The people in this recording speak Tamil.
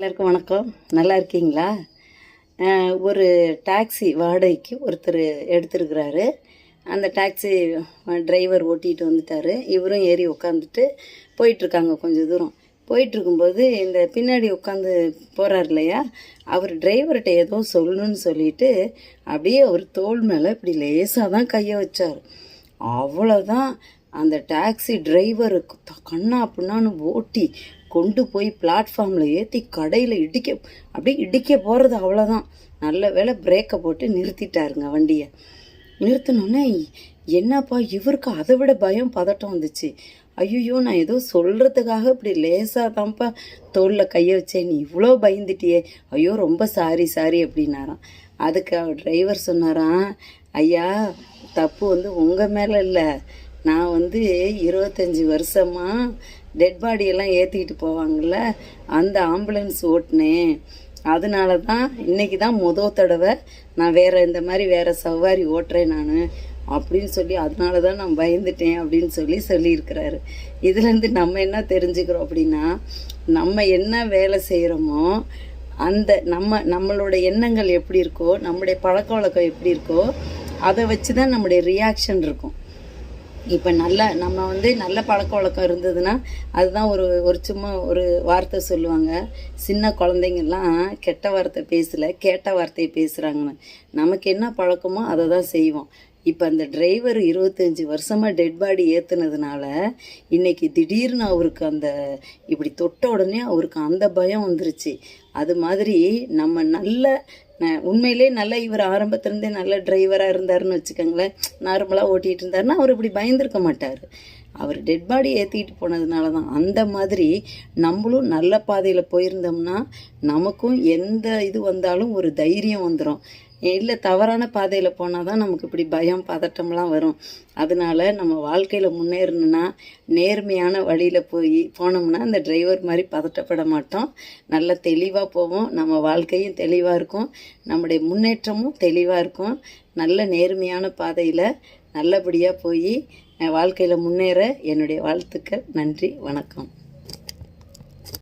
எல்லாருக்கும் வணக்கம். நல்லா இருக்கீங்களா? ஒரு டாக்ஸி வாடகைக்கு ஒருத்தர் எடுத்துருக்கிறாரு. அந்த டாக்ஸி டிரைவர் ஓட்டிகிட்டு வந்துட்டார். இவரும் ஏறி உட்காந்துட்டு போயிட்டுருக்காங்க கொஞ்சம் தூரம். போயிட்டுருக்கும்போது இந்த பின்னாடி உட்காந்து போகிறார் இல்லையா? அவர் டிரைவர்கிட்ட ஏதோ சொல்லணும்னு சொல்லிட்டு அப்படியே அவர் தோள் மேலே இப்படி லேசாக தான் கையை வச்சார். அவ்வளோதான் அந்த டாக்ஸி டிரைவருக்கு கண்ணா பின்னான்னு ஓட்டி கொண்டு போய் பிளாட்ஃபார்மில் ஏற்றி கடையில் இடிக்க அப்படியே இடிக்க போகிறது அவ்வளோதான் நல்ல வேளை பிரேக்கை போட்டு நிறுத்திட்டாருங்க வண்டியை. நிறுத்தினோன்னே என்னப்பா இவருக்கு அதை விட பயம் பதட்டம் வந்துச்சு. ஐயோ நான் ஏதோ சொல்கிறதுக்காக இப்படி லேசாக தான்ப்பா தோளில் கையை வச்சேன். நீ இவ்வளோ பயந்துட்டியே. ஐயோ ரொம்ப சாரி சாரி அப்படின்னாராம். அதுக்கு அவர் டிரைவர் சொன்னாராம் ஐயா தப்பு வந்து உங்கள் மேலே இல்லை. நான் வந்து இருபத்தஞ்சி வருஷமாக டெட் பாடியெல்லாம் ஏற்றிக்கிட்டு போவாங்கள்ல அந்த ஆம்புலன்ஸ் ஓட்டினேன். அதனால தான் இன்னைக்கு தான் மொதல் தடவை நான் வேறு இந்த மாதிரி வேறு சவாரி ஓட்டுறேன் நான் அப்படின்னு சொல்லி அதனால தான் நான் பயந்துட்டேன் அப்படின்னு சொல்லி சொல்லியிருக்கிறாரு. இதுலேருந்து நம்ம என்ன தெரிஞ்சுக்கிறோம் அப்படின்னா நம்ம என்ன வேலை செய்கிறோமோ அந்த நம்ம நம்மளோட எண்ணங்கள் எப்படி இருக்கோ நம்முடைய பழக்க வழக்கம் எப்படி இருக்கோ அதை வச்சு தான் நம்முடைய ரியாக்ஷன் இருக்கும். இப்போ நல்ல நம்ம வந்து நல்ல பழக்க வழக்கம் இருந்ததுன்னா அதுதான் ஒரு ஒரு சும்மா ஒரு வார்த்தை சொல்லுவாங்க. சின்ன குழந்தைங்கெல்லாம் கெட்ட வார்த்தை பேசலை கேட்ட வார்த்தையை பேசுகிறாங்கன்னு நமக்கு என்ன பழக்கமோ அதை தான் செய்வோம். இப்போ அந்த டிரைவர் இருபத்தஞ்சி வருஷமாக டெட் பாடி ஏற்றுனதுனால இன்றைக்கி திடீர்னு அவருக்கு அந்த இப்படி தொட்ட உடனே அவருக்கு அந்த பயம் வந்துருச்சு. அது மாதிரி நம்ம நல்ல ந- உண்மையிலே நல்ல இவர் ஆரம்பத்துலேருந்தே நல்ல டிரைவராக இருந்தாருன்னு வச்சுக்கோங்களேன். நார்மலாக ஓட்டிகிட்டு இருந்தாருன்னா அவர் இப்படி பயந்துருக்க மாட்டார். அவர் டெட் பாடி ஏற்றிக்கிட்டு போனதுனால தான் அந்த மாதிரி நம்மளும் நல்ல பாதையில் போயிருந்தோம்னா நமக்கும் எந்த இது வந்தாலும் ஒரு தைரியம் வந்துடும் இல்லை தவறான பாதையில் போனால் தான் நமக்கு இப்படி பயம் பதட்டம்லாம் வரும். அதனால நம்ம வாழ்க்கையில் முன்னேறணும்னா நேர்மையான வழியில் போய் போனோம்னா அந்த டிரைவர் மாதிரி பதட்டப்பட மாட்டோம். நல்ல தெளிவாக போவோம். நம்ம வாழ்க்கையும் தெளிவாக இருக்கும். நம்முடைய முன்னேற்றமும் தெளிவாக இருக்கும். நல்ல நேர்மையான பாதையில் நல்லபடியாக போய் வாழ்க்கையில் முன்னேற என்னுடைய வாழ்த்துக்கள். நன்றி வணக்கம்.